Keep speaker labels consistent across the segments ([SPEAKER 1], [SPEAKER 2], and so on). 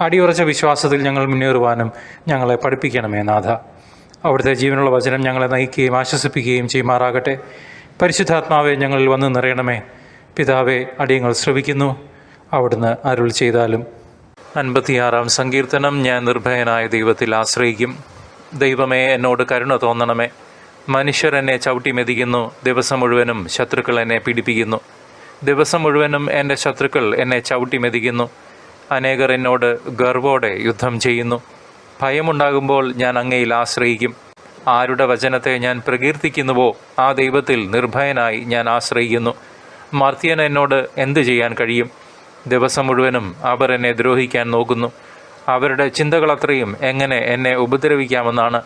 [SPEAKER 1] അടിയുറച്ച വിശ്വാസത്തിൽ ഞങ്ങൾ മുന്നേറുവാനും ഞങ്ങളെ പഠിപ്പിക്കണമേ നാഥ. അവിടുത്തെ ജീവനുള്ള വചനം ഞങ്ങളെ നയിക്കുകയും ആശ്വസിപ്പിക്കുകയും ചെയ്യുമാറാകട്ടെ. പരിശുദ്ധാത്മാവെ ഞങ്ങളിൽ വന്ന് നിറയണമേ. പിതാവെ അടിയങ്ങൾ ശ്രവിക്കുന്നു. അവിടുന്ന് അരുൾ ചെയ്താലും അൻപത്തിയാറാം സങ്കീർത്തനം ഞാൻ നിർഭയനായ ദൈവത്തിൽ ആശ്രയിക്കും. ദൈവമേ എന്നോട് കരുണ തോന്നണമേ. മനുഷ്യർ എന്നെ ചവിട്ടി മെതിക്കുന്നു. ദിവസം മുഴുവനും ശത്രുക്കൾ എന്നെ പീഡിപ്പിക്കുന്നു. ദിവസം മുഴുവനും എന്റെ ശത്രുക്കൾ എന്നെ ചവിട്ടി മെതിക്കുന്നു. അനേകർ എന്നോട് ഗർവോടെ യുദ്ധം ചെയ്യുന്നു. ഭയമുണ്ടാകുമ്പോൾ ഞാൻ അങ്ങയിൽ ആശ്രയിക്കും. ആരുടെ വചനത്തെ ഞാൻ പ്രകീർത്തിക്കുന്നുവോ ആ ദൈവത്തിൽ നിർഭയനായി ഞാൻ ആശ്രയിക്കുന്നു. മർത്യൻ എന്നോട് എന്തു ചെയ്യാൻ കഴിയും? ദിവസം മുഴുവനും അവർ എന്നെ ദ്രോഹിക്കാൻ നോക്കുന്നു. അവരുടെ ചിന്തകളത്രയും എങ്ങനെ എന്നെ ഉപദ്രവിക്കാമെന്നാണ്.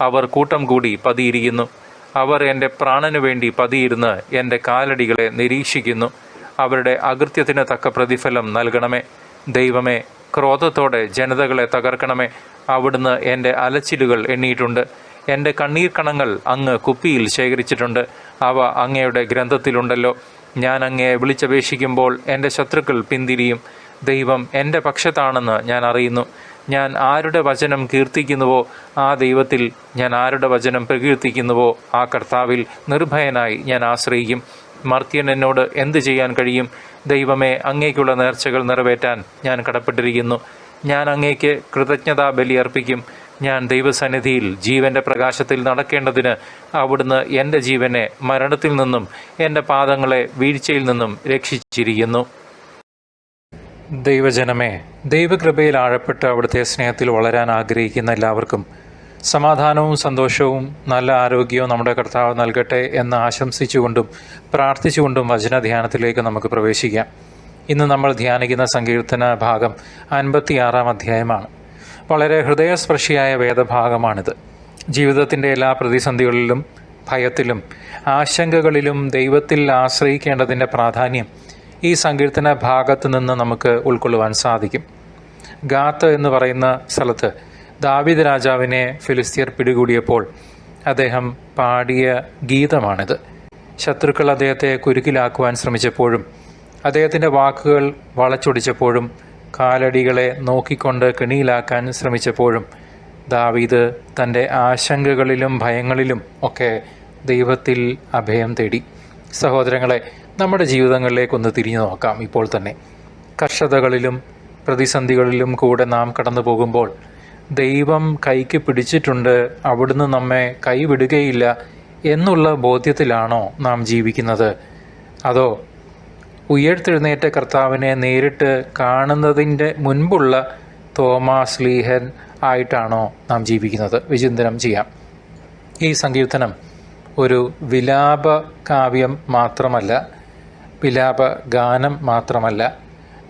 [SPEAKER 1] അവർ കൂട്ടം കൂടി പതിയിരിക്കുന്നു. അവർ എന്റെ പ്രാണനു വേണ്ടി പതിയിരുന്ന് എന്റെ കാലടികളെ നിരീക്ഷിക്കുന്നു. അവരുടെ അകൃത്യത്തിന് തക്ക പ്രതിഫലം നൽകണമേ. ദൈവമേ ക്രോധത്തോടെ ജനതകളെ തകർക്കണമേ. അവിടുന്ന് എന്റെ അലച്ചിലുകൾ എണ്ണിയിട്ടുണ്ട്. എന്റെ കണ്ണീർ കണങ്ങൾ അങ്ങ് കുപ്പിയിൽ ശേഖരിച്ചിട്ടുണ്ട്. അവ അങ്ങയുടെ ഗ്രന്ഥത്തിലുണ്ടല്ലോ. ഞാൻ അങ്ങയെ വിളിച്ചപേക്ഷിക്കുമ്പോൾ എന്റെ ശത്രുക്കൾ പിന്തിരിയും. ദൈവം എന്റെ പക്ഷത്താണെന്ന് ഞാൻ അറിയുന്നു. ഞാൻ ആരുടെ വചനം കീർത്തിക്കുന്നുവോ ആ ദൈവത്തിൽ ഞാൻ ആരുടെ വചനം പ്രകീർത്തിക്കുന്നുവോ ആ കർത്താവിൽ നിർഭയനായി ഞാൻ ആശ്രയിക്കും. മർത്യൻ എന്നോട് എന്ത് ചെയ്യാൻ കഴിയും? ദൈവമേ അങ്ങേക്കുള്ള നേർച്ചകൾ നിറവേറ്റാൻ ഞാൻ കടപ്പെട്ടിരിക്കുന്നു. ഞാൻ അങ്ങേക്ക് കൃതജ്ഞതാ ബലി അർപ്പിക്കും. ഞാൻ ദൈവസന്നിധിയിൽ ജീവന്റെ പ്രകാശത്തിൽ നടക്കേണ്ടതിന് അവിടുന്ന് എന്റെ ജീവനെ മരണത്തിൽ നിന്നും എന്റെ പാദങ്ങളെ വീഴ്ചയിൽ നിന്നും രക്ഷിച്ചിരിക്കുന്നു. ദൈവജനമേ ദൈവകൃപയിൽ ആഴപ്പെട്ട് അവിടുത്തെ സ്നേഹത്തിൽ വളരാൻ ആഗ്രഹിക്കുന്ന എല്ലാവർക്കും സമാധാനവും സന്തോഷവും നല്ല ആരോഗ്യവും നമ്മുടെ കർത്താവ് നൽകട്ടെ എന്ന് ആശംസിച്ചുകൊണ്ടും പ്രാർത്ഥിച്ചുകൊണ്ടും വചനധ്യാനത്തിലേക്ക് നമുക്ക് പ്രവേശിക്കാം. ഇന്ന് നമ്മൾ ധ്യാനിക്കുന്ന സങ്കീർത്തന ഭാഗം അൻപത്തിയാറാം അധ്യായമാണ്. വളരെ ഹൃദയസ്പർശിയായ വേദഭാഗമാണിത്. ജീവിതത്തിന്റെ എല്ലാ പ്രതിസന്ധികളിലും ഭയത്തിലും ആശങ്കകളിലും ദൈവത്തിൽ ആശ്രയിക്കേണ്ടതിന്റെ പ്രാധാന്യം ഈ സങ്കീർത്തന ഭാഗത്ത് നിന്ന് നമുക്ക് ഉൾക്കൊള്ളുവാൻ സാധിക്കും. ഗാത്ത് എന്ന് പറയുന്ന സ്ഥലത്ത് ദാവിദ് രാജാവിനെ ഫിലിസ്തീർ പിടികൂടിയപ്പോൾ അദ്ദേഹം പാടിയ ഗീതമാണിത്. ശത്രുക്കൾ അദ്ദേഹത്തെ കുരുക്കിലാക്കുവാൻ ശ്രമിച്ചപ്പോഴും അദ്ദേഹത്തിന്റെ വാക്കുകൾ വളച്ചൊടിച്ചപ്പോഴും കാലടികളെ നോക്കിക്കൊണ്ട് കെണിയിലാക്കാൻ ശ്രമിച്ചപ്പോഴും ദാവീദ് തന്റെ ആശങ്കകളിലും ഭയങ്ങളിലും ഒക്കെ ദൈവത്തിൽ അഭയം തേടി. സഹോദരങ്ങളെ നമ്മുടെ ജീവിതങ്ങളിലേക്കൊന്ന് തിരിഞ്ഞു നോക്കാം ഇപ്പോൾ തന്നെ. കർഷതകളിലും പ്രതിസന്ധികളിലും കൂടെ നാം കടന്നു പോകുമ്പോൾ ദൈവം കൈക്ക് പിടിച്ചിട്ടുണ്ട് അവിടുന്ന് നമ്മെ കൈവിടുകയില്ല എന്നുള്ള ബോധ്യത്തിലാണോ നാം ജീവിക്കുന്നത്? അതോ ഉയർത്തെഴുന്നേറ്റ കർത്താവിനെ നേരിട്ട് കാണുന്നതിന്റെ മുൻപുള്ള തോമാസ് ലീഹൻ ആയിട്ടാണോ നാം ജീവിക്കുന്നത്? വിചിന്തനം ചെയ്യാം. ഈ സങ്കീർത്തനം ഒരു വിലാപ കാവ്യം മാത്രമല്ല വിലാപ ഗാനം മാത്രമല്ല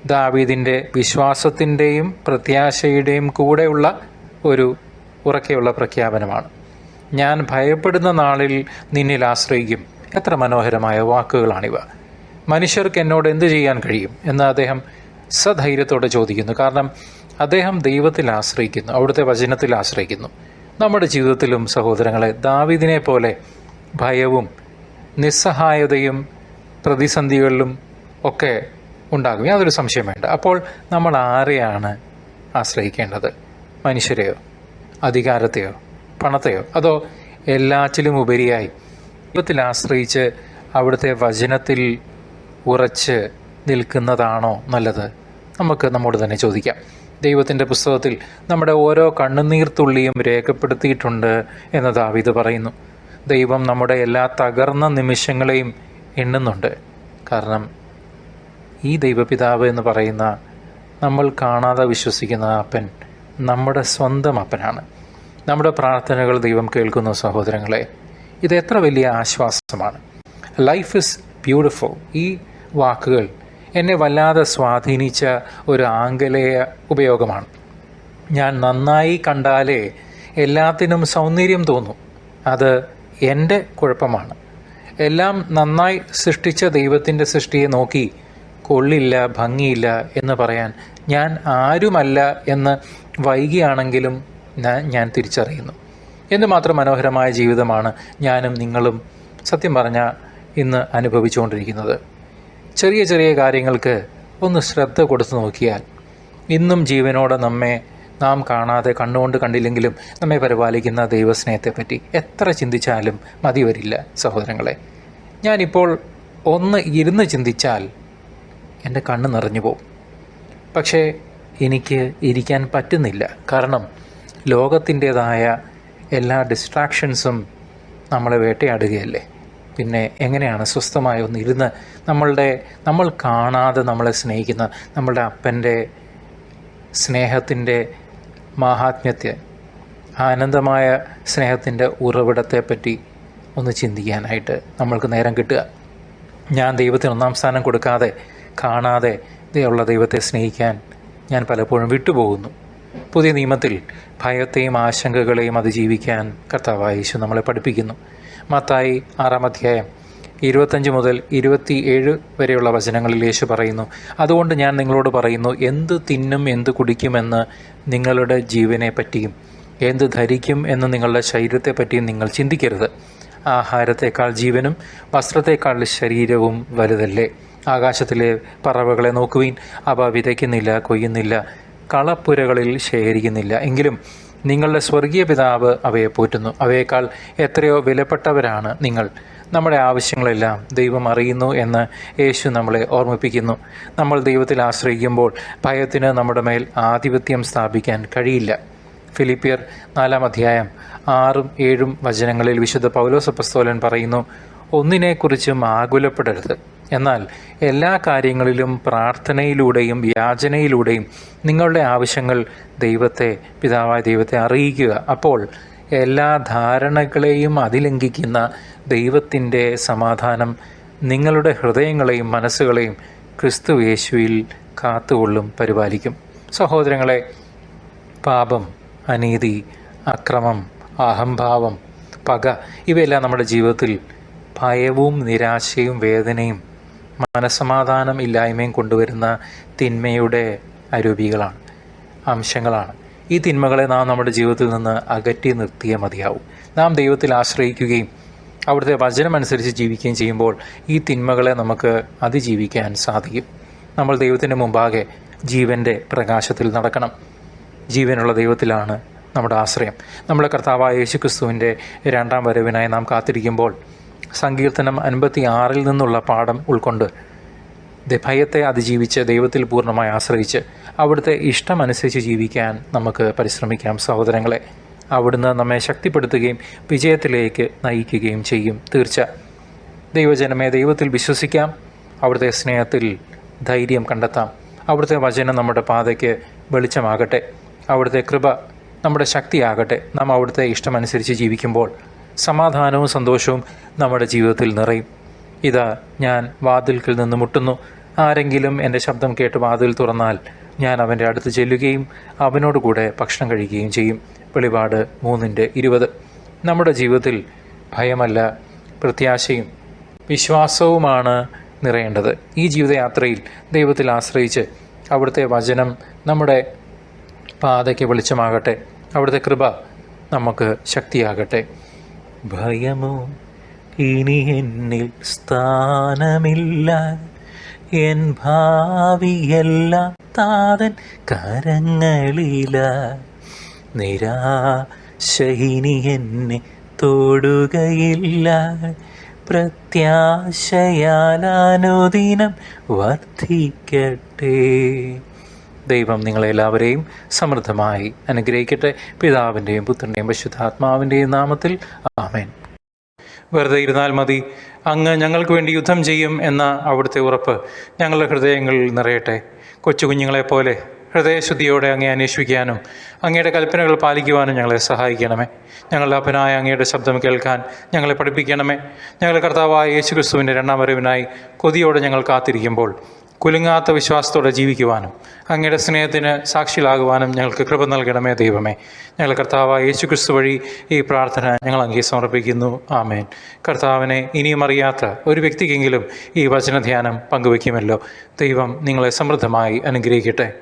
[SPEAKER 1] ദാവീദിന്റെ വിശ്വാസത്തിന്റെയും പ്രത്യാശയുടെയും കൂടെയുള്ള ഒരു ഉറക്കെയുള്ള പ്രഖ്യാപനമാണ്. ഞാൻ ഭയപ്പെടുന്ന നാളിൽ നിന്നിൽ ആശ്രയിക്കും. എത്ര മനോഹരമായ വാക്കുകളാണിവ. മനുഷ്യർക്ക് എന്നോട് എന്തു ചെയ്യാൻ കഴിയും? എന്ന് അദ്ദേഹം സധൈര്യത്തോടെ ചോദിക്കുന്നു. കാരണം അദ്ദേഹം ദൈവത്തിൽ ആശ്രയിക്കുന്നു അവിടുത്തെ വചനത്തിൽ ആശ്രയിക്കുന്നു. നമ്മുടെ ജീവിതത്തിലും സഹോദരങ്ങളെ ദാവിദിനെ പോലെ ഭയവും നിസ്സഹായതയും പ്രതിസന്ധികളിലും ഒക്കെ ഉണ്ടാകും. യാതൊരു സംശയം വേണ്ട. അപ്പോൾ നമ്മൾ ആരെയാണ് ആശ്രയിക്കേണ്ടത്? മനുഷ്യരെയോ? അധികാരത്തെയോ? പണത്തെയോ? അതോ എല്ലാറ്റിലും ഉപരിയായി? ദൈവത്തിൽ ആശ്രയിച്ച് അവിടുത്തെ വചനത്തിൽ ഉറച്ച് നിൽക്കുന്നതാണോ നല്ലത്? നമുക്ക് നമ്മോട് തന്നെ ചോദിക്കാം. ദൈവത്തിന്റെ പുസ്തകത്തിൽ നമ്മുടെ ഓരോ കണ്ണുനീർത്തുള്ളിയും രേഖപ്പെടുത്തിയിട്ടുണ്ട് എന്ന് ദാവീദ് പറയുന്നു. ദൈവം നമ്മുടെ എല്ലാ തകർന്ന നിമിഷങ്ങളെയും എണ്ണുന്നുണ്ട്. കാരണം ഈ ദൈവപിതാവ് എന്ന് പറയുന്ന നമ്മൾ കാണാതെ വിശ്വസിക്കുന്ന അപ്പൻ നമ്മുടെ സ്വന്തം അപ്പനാണ്. നമ്മുടെ പ്രാർത്ഥനകൾ ദൈവം കേൾക്കുന്നു സഹോദരങ്ങളെ ഇത് എത്ര വലിയ ആശ്വാസമാണ്. ലൈഫ് ഇസ് ബ്യൂട്ടിഫുൾ ഈ വാക്കുകൾ എന്നെ വല്ലാതെ സ്വാധീനിച്ച ഒരു ആംഗലേയ ഉപയോഗമാണ്. ഞാൻ നന്നായി കണ്ടാലേ എല്ലാത്തിനും സൗന്ദര്യം തോന്നും. അത് എന്റെ കുഴപ്പമാണ്. എല്ലാം നന്നായി സൃഷ്ടിച്ച ദൈവത്തിന്റെ സൃഷ്ടിയെ നോക്കി കൊള്ളില്ല ഭംഗിയില്ല എന്ന് പറയാൻ ഞാൻ ആരുമല്ല എന്ന് വൈകിയാണെങ്കിലും ഞാൻ തിരിച്ചറിയുന്നു. എന്തുമാത്രം മനോഹരമായ ജീവിതമാണ് ഞാനും നിങ്ങളും സത്യം പറഞ്ഞ ഇന്ന് അനുഭവിച്ചുകൊണ്ടിരിക്കുന്നത്. ചെറിയ ചെറിയ കാര്യങ്ങൾക്ക് ഒന്ന് ശ്രദ്ധ കൊടുത്തു നോക്കിയാൽ ഇന്നും ജീവനോടെ നമ്മെ നാം കാണാതെ കണ്ണുകൊണ്ട് കണ്ടില്ലെങ്കിലും നമ്മെ പരിപാലിക്കുന്ന ദൈവസ്നേഹത്തെപ്പറ്റി എത്ര ചിന്തിച്ചാലും മതി വരില്ല സഹോദരങ്ങളെ. ഞാനിപ്പോൾ ഒന്ന് ഇരുന്ന് ചിന്തിച്ചാൽ എന്റെ കണ്ണ് നിറഞ്ഞു പോകും പക്ഷേ എനിക്ക് ഇരിക്കാൻ പറ്റുന്നില്ല. കാരണം ലോകത്തിന്റെതായ എല്ലാ ഡിസ്ട്രാക്ഷൻസും നമ്മളെ വേട്ടയാടുകയല്ലേ? പിന്നെ എങ്ങനെയാണ് സ്വസ്ഥമായി ഒന്ന് ഇരുന്ന് നമ്മളുടെ നമ്മൾ കാണാതെ നമ്മളെ സ്നേഹിക്കുന്ന നമ്മളുടെ അപ്പന്റെ സ്നേഹത്തിന്റെ മാഹാത്മ്യത്തെ ആനന്ദമായ സ്നേഹത്തിന്റെ ഉറവിടത്തെപ്പറ്റി ഒന്ന് ചിന്തിക്കാനായിട്ട് നമ്മൾക്ക് നേരം കിട്ടുക. ഞാൻ ദൈവത്തിന് ഒന്നാം സ്ഥാനം കൊടുക്കാതെ കാണാതെ ഉള്ള ദൈവത്തെ സ്നേഹിക്കാൻ ഞാൻ പലപ്പോഴും വിട്ടുപോകുന്നു. പുതിയ നിയമത്തിൽ ഭയത്തെയും ആശങ്കകളെയും അതിജീവിക്കാൻ കർത്താവായ നമ്മളെ പഠിപ്പിക്കുന്നു. മത്തായി ആറാം അധ്യായം ഇരുപത്തഞ്ച് മുതൽ ഇരുപത്തി ഏഴ് വരെയുള്ള വചനങ്ങളിൽ യേശു പറയുന്നു അതുകൊണ്ട് ഞാൻ നിങ്ങളോട് പറയുന്നു എന്ത് തിന്നും എന്ത് കുടിക്കുമെന്ന് നിങ്ങളുടെ ജീവനെ പറ്റിയും എന്ത് ധരിക്കും എന്ന് നിങ്ങളുടെ ശരീരത്തെ പറ്റിയും നിങ്ങൾ ചിന്തിക്കരുത്. ആഹാരത്തെക്കാൾ ജീവനും വസ്ത്രത്തെക്കാൾ ശരീരവും വലുതല്ലേ. ആകാശത്തിലെ പറവകളെ നോക്കുവിൻ. അവ വിതയ്ക്കുന്നില്ല കൊയ്യുന്നില്ല കളപ്പുരകളിൽ ശേഖരിക്കുന്നില്ല. എങ്കിലും നിങ്ങളുടെ സ്വർഗീയ പിതാവ് അവയെ പോറ്റുന്നു. അവയേക്കാൾ എത്രയോ വിലപ്പെട്ടവരാണ് നിങ്ങൾ. നമ്മുടെ ആവശ്യങ്ങളെല്ലാം ദൈവം അറിയുന്നു എന്ന് യേശു നമ്മളെ ഓർമ്മിപ്പിക്കുന്നു. നമ്മൾ ദൈവത്തിൽ ആശ്രയിക്കുമ്പോൾ ഭയത്തിന് നമ്മുടെ മേൽ ആധിപത്യം സ്ഥാപിക്കാൻ കഴിയില്ല. ഫിലിപ്പിയർ നാലാം അധ്യായം ആറും ഏഴും വചനങ്ങളിൽ വിശുദ്ധ പൗലോസപ്പസ്തോലൻ പറയുന്നു ഒന്നിനെക്കുറിച്ചും ആകുലപ്പെടരുത്. എന്നാൽ എല്ലാ കാര്യങ്ങളിലും പ്രാർത്ഥനയിലൂടെയും യാചനയിലൂടെയും നിങ്ങളുടെ ആവശ്യങ്ങൾ ദൈവത്തെ പിതാവായ ദൈവത്തെ അറിയിക്കുക. അപ്പോൾ എല്ലാ ധാരണകളെയും അതിലംഘിക്കുന്ന ദൈവത്തിന്റെ സമാധാനം നിങ്ങളുടെ ഹൃദയങ്ങളെയും മനസ്സുകളെയും ക്രിസ്തു യേശുവിൽ കാത്തുകൊള്ളും പരിപാലിക്കും. സഹോദരങ്ങളെ പാപം അനീതി അക്രമം അഹംഭാവം പക ഇവയെല്ലാം നമ്മുടെ ജീവിതത്തിൽ ഭയവും നിരാശയും വേദനയും മനസമാധാനം ഇല്ലായ്മയും കൊണ്ടുവരുന്ന തിന്മയുടെ അരൂപികളാണ് അംശങ്ങളാണ്. ഈ തിന്മകളെ നാം നമ്മുടെ ജീവിതത്തിൽ നിന്ന് അകറ്റി നിർത്തിയേ മതിയാവും. നാം ദൈവത്തിൽ ആശ്രയിക്കുകയും അവിടുത്തെ വചനമനുസരിച്ച് ജീവിക്കുകയും ചെയ്യുമ്പോൾ ഈ തിന്മകളെ നമുക്ക് അതിജീവിക്കാൻ സാധിക്കും. നമ്മൾ ദൈവത്തിന്റെ മുമ്പാകെ ജീവന്റെ പ്രകാശത്തിൽ നടക്കണം. ജീവനുള്ള ദൈവത്തിലാണ് നമ്മുടെ ആശ്രയം. നമ്മുടെ കർത്താവായ യേശുക്രിസ്തുവിന്റെ രണ്ടാം വരവിനായി നാം കാത്തിരിക്കുമ്പോൾ സങ്കീർത്തനം അൻപത്തി ആറിൽ നിന്നുള്ള പാഠം ഉൾക്കൊണ്ട് ഭയത്തെ അതിജീവിച്ച് ദൈവത്തിൽ പൂർണമായി ആശ്രയിച്ച് അവിടുത്തെ ഇഷ്ടമനുസരിച്ച് ജീവിക്കാൻ നമുക്ക് പരിശ്രമിക്കാം സഹോദരങ്ങളെ. അവിടുന്ന് നമ്മെ ശക്തിപ്പെടുത്തുകയും വിജയത്തിലേക്ക് നയിക്കുകയും ചെയ്യും. തീർച്ച. ദൈവജനമേ ദൈവത്തിൽ വിശ്വസിക്കാം. അവിടുത്തെ സ്നേഹത്തിൽ ധൈര്യം കണ്ടെത്താം. അവിടുത്തെ വചനം നമ്മുടെ പാതയ്ക്ക് വെളിച്ചമാകട്ടെ. അവിടുത്തെ കൃപ നമ്മുടെ ശക്തിയാകട്ടെ. നാം അവിടുത്തെ ഇഷ്ടമനുസരിച്ച് ജീവിക്കുമ്പോൾ സമാധാനവും സന്തോഷവും നമ്മുടെ ജീവിതത്തിൽ നിറയും. ഇതാ ഞാൻ വാതിൽക്കിൽ നിന്ന് മുട്ടുന്നു. ആരെങ്കിലും എന്റെ ശബ്ദം കേട്ട് വാതിൽ തുറന്നാൽ ഞാൻ അവന്റെ അടുത്ത് ചെല്ലുകയും അവനോട് കൂടെ ഭക്ഷണം കഴിക്കുകയും ചെയ്യും. വെളിപാട് മൂന്നിന്റെ ഇരുപത്. നമ്മുടെ ജീവിതത്തിൽ ഭയമല്ല പ്രത്യാശയും വിശ്വാസവുമാണ് നിറയേണ്ടത്. ഈ ജീവിതയാത്രയിൽ ദൈവത്തിൽ ആശ്രയിച്ച് അവിടുത്തെ വചനം നമ്മുടെ പാതയ്ക്ക് വെളിച്ചമാകട്ടെ. അവിടുത്തെ കൃപ നമുക്ക് ശക്തിയാകട്ടെ. ഭയമോ? ഇനി എന്നിൽ സ്ഥാനമില്ല. എൻ ഭാവിയെല്ലാം താതൻ കരങ്ങളില. നിരാശയിനി എന്നെ തൊടുകയില്ല. പ്രത്യാശയാലാനുദിനം വർദ്ധിക്കട്ടെ. ദൈവം നിങ്ങളെല്ലാവരെയും സമൃദ്ധമായി അനുഗ്രഹിക്കട്ടെ. പിതാവിന്റെയും പുത്രന്റെയും പരിശുദ്ധാത്മാവിന്റെയും നാമത്തിൽ ആമേൻ. വെറുതെ ഇരുന്നാൽ മതി. അങ്ങ് ഞങ്ങൾക്ക് വേണ്ടി യുദ്ധം ചെയ്യും എന്ന അവിടുത്തെ ഉറപ്പ് ഞങ്ങളുടെ ഹൃദയങ്ങളിൽ നിറയട്ടെ. കൊച്ചു കുഞ്ഞുങ്ങളെപ്പോലെ ഹൃദയശുദ്ധിയോടെ അങ്ങേ അന്വേഷിക്കാനും അങ്ങയുടെ കൽപ്പനകൾ പാലിക്കുവാനും ഞങ്ങളെ സഹായിക്കണമേ. ഞങ്ങളുടെ അപ്പനായ അങ്ങയുടെ ശബ്ദം കേൾക്കാൻ ഞങ്ങളെ പഠിപ്പിക്കണമേ. ഞങ്ങളുടെ കർത്താവായ യേശു ക്രിസ്തുവിന്റെ രണ്ടാം വരവിനായി കൊതിയോടെ ഞങ്ങൾ കാത്തിരിക്കുമ്പോൾ കുലുങ്ങാത്ത വിശ്വാസത്തോടെ ജീവിക്കുവാനും അങ്ങയുടെ സ്നേഹത്തിന് സാക്ഷികളാകുവാനും ഞങ്ങൾക്ക് കൃപ നൽകണമേ ദൈവമേ. ഞങ്ങൾ കർത്താവ് യേശു ക്രിസ്തു വഴി ഈ പ്രാർത്ഥന ഞങ്ങൾ അങ്ങേ സമർപ്പിക്കുന്നു. ആമേൻ. കർത്താവിനെ ഇനിയും അറിയാത്ത ഒരു വ്യക്തിക്കെങ്കിലും ഈ വചനധ്യാനം പങ്കുവയ്ക്കുമല്ലോ. ദൈവം നിങ്ങളെ സമൃദ്ധമായി അനുഗ്രഹിക്കട്ടെ.